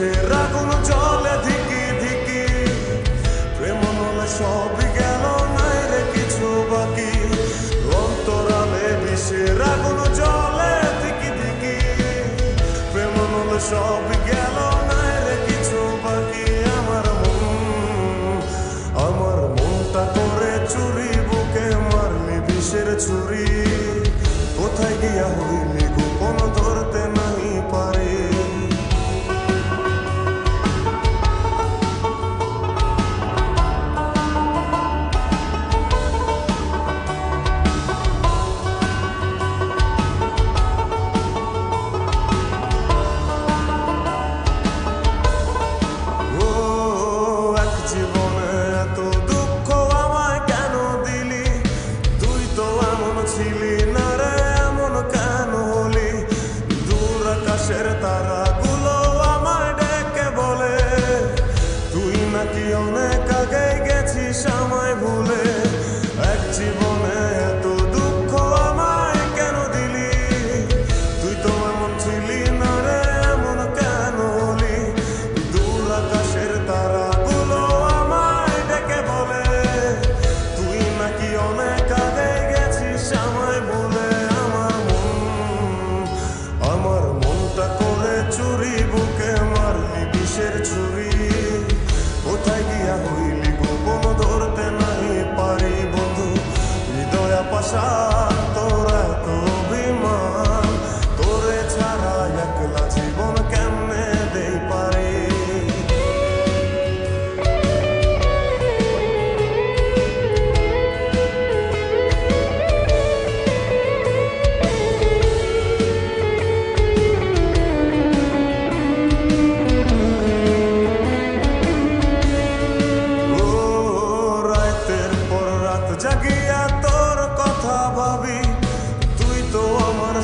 সে রাগুন চলে ধিকি ধিকি, প্রেম হলে সব গেল নাই রে কিছু বাকি। অন্তরালে বিষে রাগুন চলে ধিকি ধিকি, প্রেম হলে সব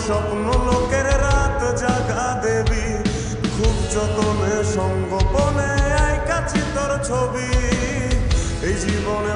স্বপ্ন লোকের রাত জাগা দেবী খুব যতনে সঙ্গোপনে আইকাছি তোর ছবি। এই জীবনে